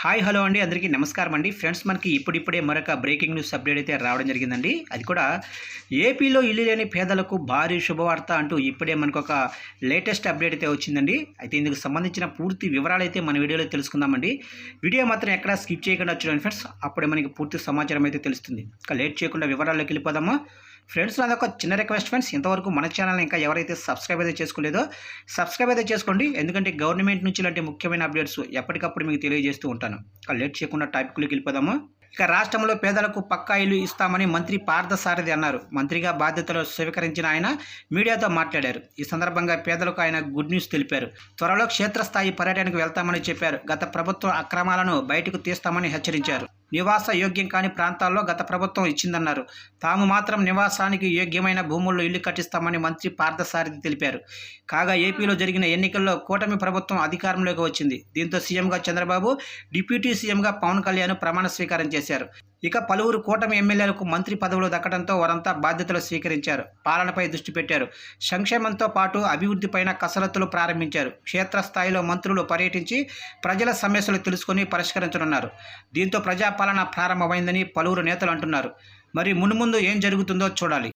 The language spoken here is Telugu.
హాయ్ హలో అండి. అందరికీ నమస్కారం అండి. ఫ్రెండ్స్ మనకి ఇప్పుడిప్పుడే మరొక బ్రేకింగ్ న్యూస్ అప్డేట్ అయితే రావడం జరిగిందండి. అది కూడా ఏపీలో ఇల్లు లేని పేదలకు భారీ శుభవార్త అంటూ ఇప్పుడే మనకు ఒక లేటెస్ట్ అప్డేట్ అయితే వచ్చిందండి. అయితే ఇందుకు సంబంధించిన పూర్తి వివరాలు అయితే మన వీడియోలో తెలుసుకుందామండి. వీడియో మాత్రం ఎక్కడ స్కిప్ చేయకుండా చూడండి ఫ్రెండ్స్. అప్పుడే మనకి పూర్తి సమాచారం అయితే తెలుస్తుంది. ఇంకా లేట్ చేయకుండా వివరాల్లోకి వెళ్ళిపోదామా? ఫ్రెండ్స్ నాదొక చిన్న రిక్వెస్ట్ ఫ్రెండ్స్. ఇంతవరకు మన ఛానల్ ఇంకా ఎవరైతే సబ్స్క్రైబ్ అయితే చేసుకోలేదో సబ్స్క్రైబ్ అయితే చేసుకోండి. ఎందుకంటే గవర్నమెంట్ నుంచి ఇలాంటి ముఖ్యమైన అప్డేట్స్ ఎప్పటికప్పుడు మీకు తెలియజేస్తూ ఉంటాను. ఇక లేట్ చేయకుండా టాపిక్లోకి వెళ్ళిపోదాము. ఇక రాష్ట్రంలో పేదలకు పక్కా ఇల్లు ఇస్తామని మంత్రి పార్థసారథి అన్నారు. మంత్రిగా బాధ్యతలు స్వీకరించిన ఆయన మీడియాతో మాట్లాడారు. ఈ సందర్భంగా పేదలకు ఆయన గుడ్ న్యూస్ తెలిపారు. త్వరలో క్షేత్రస్థాయి పర్యటనకు వెళ్తామని చెప్పారు. గత ప్రభుత్వ అక్రమాలను బయటకు తీస్తామని హెచ్చరించారు. నివాస యోగ్యం కాని ప్రాంతాల్లో గత ప్రభుత్వం ఇచ్చిందన్నారు. తాము మాత్రం నివాసానికి యోగ్యమైన భూముల్లో ఇల్లు కట్టిస్తామని మంత్రి పార్థసారథి తెలిపారు. కాగా ఏపీలో జరిగిన ఎన్నికల్లో కూటమి ప్రభుత్వం అధికారంలోకి వచ్చింది. దీంతో సీఎంగా చంద్రబాబు డిప్యూటీ సీఎంగా పవన్ కళ్యాణ్ ప్రమాణ స్వీకారం చేశారు. ఇక పలువురు కూటమి ఎమ్మెల్యేలకు మంత్రి పదవులు దక్కడంతో వారంతా బాధ్యతలు స్వీకరించారు. పాలనపై దృష్టి పెట్టారు. సంక్షేమంతో పాటు అభివృద్ధిపైన కసరత్తులు ప్రారంభించారు. క్షేత్రస్థాయిలో మంత్రులు పర్యటించి ప్రజల సమస్యలు తెలుసుకొని పరిష్కరించనున్నారు. దీంతో ప్రజా ప్రజాపాలన ప్రారంభమైందని పలువురు నేతలు అంటున్నారు. మరి మున్ముందు ఏం జరుగుతుందో చూడాలి.